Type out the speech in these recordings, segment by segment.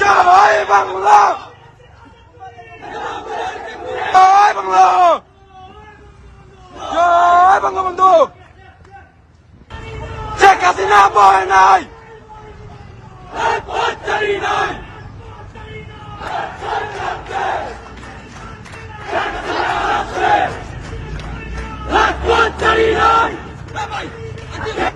জয় বাংলা জয় বাংলা জয় বাংলা বন্ধু শেখ হাসিনা বয় নাই! Bye-bye.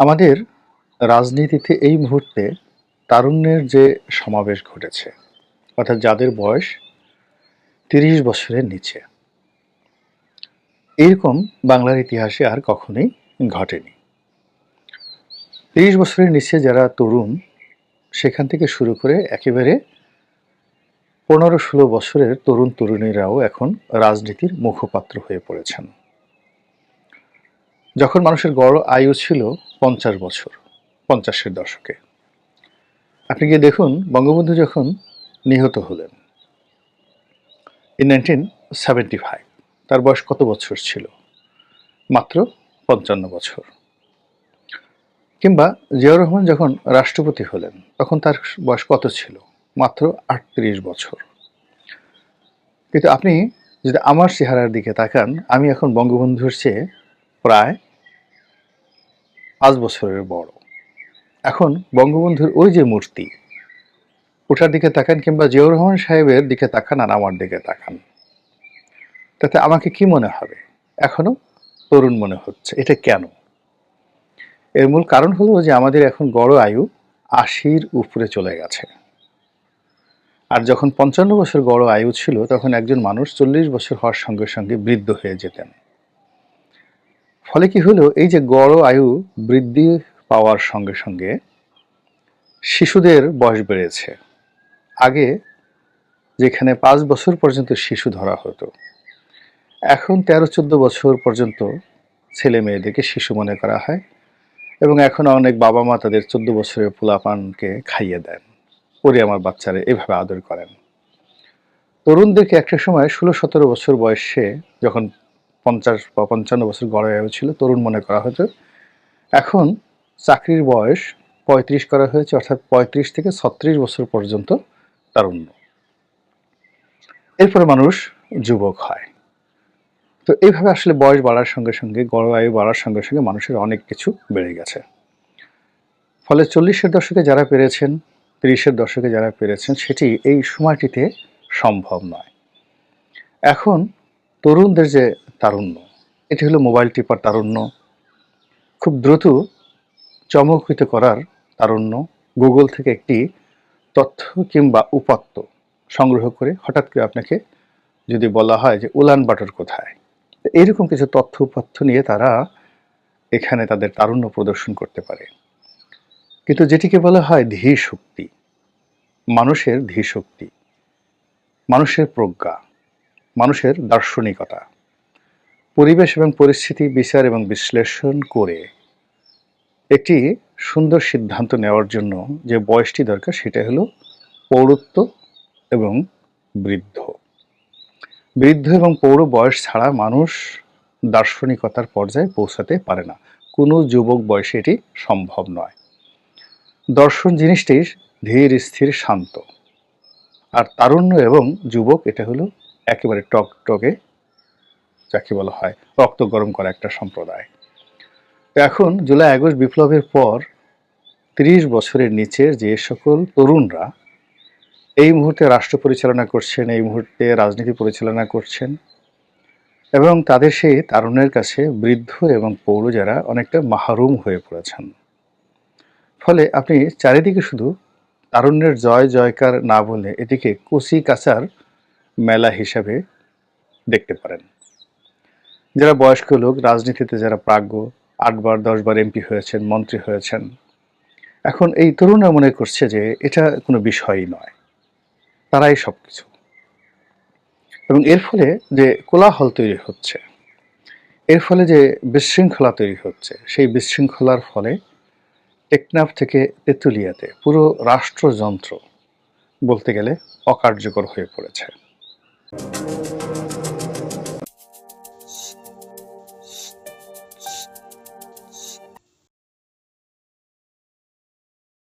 আমাদের রাজনীতিতে এই মুহূর্তে তারুণ্যের যে সমাবেশ ঘটেছে, অর্থাৎ যাদের বয়স তিরিশ বছরের নিচে এইরকম বাংলার ইতিহাসে আর কখনোই ঘটেনি। তিরিশ বছরের নিচে যারা তরুণ, সেখান থেকে শুরু করে একেবারে পনেরো ষোলো বছরের তরুণ তরুণীরাও এখন রাজনীতির মুখপাত্র হয়ে পড়েছেন। যখন মানুষের গড় আয়ু ছিল পঞ্চাশ বছর, পঞ্চাশের দশকে। আপনি গিয়ে দেখুন, বঙ্গবন্ধু যখন নিহত হলেন ইন নাইনটিন সেভেন্টি ফাইভ তার বয়স কত বছর ছিল? মাত্র পঞ্চান্ন বছর। কিংবা জিয়াউর রহমান যখন রাষ্ট্রপতি হলেন, তখন তার বয়স কত ছিল? মাত্র আটত্রিশ বছর। কিন্তু আপনি যদি আমার চেহারার দিকে তাকান, আমি এখন বঙ্গবন্ধুর চেয়ে প্রায় পাঁচ বছরের বড়। এখন বঙ্গবন্ধুর ওই যে মূর্তি, ওটার দিকে তাকান কিংবা জিয়াউর রহমান সাহেবের দিকে তাকান আর আমার দিকে তাকান। তাতে আমাকে কি মনে হবে? এখনও তরুণ মনে হচ্ছে। এটা কেন? এর মূল কারণ হলো যে আমাদের এখন গড় আয়ু আশির উপরে চলে গেছে। আর যখন পঞ্চান্ন বছর গড় আয়ু ছিল, তখন একজন মানুষ চল্লিশ বছর হওয়ার সঙ্গে সঙ্গে বৃদ্ধ হয়ে যেতেন। ফলে কি হলো, এই যে গড় আয়ু বৃদ্ধি পাওয়ার সঙ্গে সঙ্গে শিশুদের বয়স বেড়েছে। আগে যেখানে পাঁচ বছর পর্যন্ত শিশু ধরা হতো, এখন তেরো চোদ্দ বছর পর্যন্ত ছেলে মেয়েদেরকে শিশু মনে করা হয়। এবং এখন অনেক বাবা মা তাদের চোদ্দ বছরের পোলাপানকে খাইয়ে দেন। ওরে আমার বাচ্চারা, এভাবে আদর করেন। তরুণদেরকে একটা সময় ষোলো সতেরো বছর বয়সে যখন পঞ্চাশ বা পঞ্চান্ন বছর গড় ছিল তরুণ মনে করা হতো। এখন চাকরির বয়স পঁয়ত্রিশ করা হয়েছে, অর্থাৎ পঁয়ত্রিশ থেকে ছত্রিশ বছর পর্যন্ত তারুণ্য এরপরে মানুষ যুবক হয়। তো এইভাবে আসলে বয়স বাড়ার সঙ্গে সঙ্গে, গড় আয়ু বাড়ার সঙ্গে সঙ্গে মানুষের অনেক কিছু বেড়ে গেছে। ফলে চল্লিশের দশকে যারা পেরেছেন, তিরিশের দশকে যারা পেরেছেন, সেটি এই সময়টিতে সম্ভব নয়। এখন তরুণদের যে তারুণ্য, এটি হলো মোবাইল টিপার তারুণ্য, খুব দ্রুত চমকৃত করার তারুণ্য, গুগল থেকে একটি তথ্য কিংবা উপাত্ত সংগ্রহ করে হঠাৎ করে আপনাকে যদি বলা হয় যে উলান বাটর কোথায়? তো এইরকম কিছু তথ্য উপাত্ত নিয়ে তারা এখানে তাদের তারুণ্য প্রদর্শন করতে পারে। কিন্তু যেটিকে বলা হয় ধী শক্তি, মানুষের ধী শক্তি, মানুষের প্রজ্ঞা, মানুষের দার্শনিকতা, পরিবেশ এবং পরিস্থিতি বিচার এবং বিশ্লেষণ করে একটি সুন্দর সিদ্ধান্ত নেওয়ার জন্য যে বয়সটি দরকার সেটা হলো পৌরত্ব এবং বৃদ্ধ। বৃদ্ধ এবং পৌর বয়স ছাড়া মানুষ দার্শনিকতার পর্যায়ে পৌঁছাতে পারে না। কোনো যুবক বয়সে এটি সম্ভব নয়। দর্শন জিনিসটি ধীর, স্থির, শান্ত। আর তারুণ্য এবং যুবক এটা হলো একেবারে টক টকে, যাকে বলা হয় রক্ত গরম করা একটা সম্প্রদায়। এখন জুলাই আগস্ট বিপ্লবের পর তিরিশ বছরের নিচের যে সকল তরুণরা এই মুহূর্তে রাষ্ট্র পরিচালনা করছেন, এই মুহূর্তে রাজনীতি পরিচালনা করছেন এবং তাদের সেই তারুণের কাছে বৃদ্ধ এবং পৌর যারা অনেকটা মাহরুম হয়ে পড়েছেন। ফলে আপনি চারিদিকে শুধু তারুণ্যের জয়, জয়কার না বলে এটিকে কচি কাচার মেলা হিসাবে দেখতে পারেন। যারা বয়স্ক লোক, রাজনীতিতে যারা প্রাজ্ঞ, আটবার, দশবার এমপি হয়েছেন, মন্ত্রী হয়েছেন, এখন এই তরুণরা মনে করছে যে এটা কোনো বিষয়ই নয়। তারাই সব কিছু এবং এর ফলে যে কোলাহল তৈরি হচ্ছে, এর ফলে যে বিশৃঙ্খলা তৈরি হচ্ছে, সেই বিশৃঙ্খলার ফলে টেকনাফ থেকে তেঁতুলিয়াতে পুরো রাষ্ট্রযন্ত্র বলতে গেলে অকার্যকর হয়ে পড়েছে।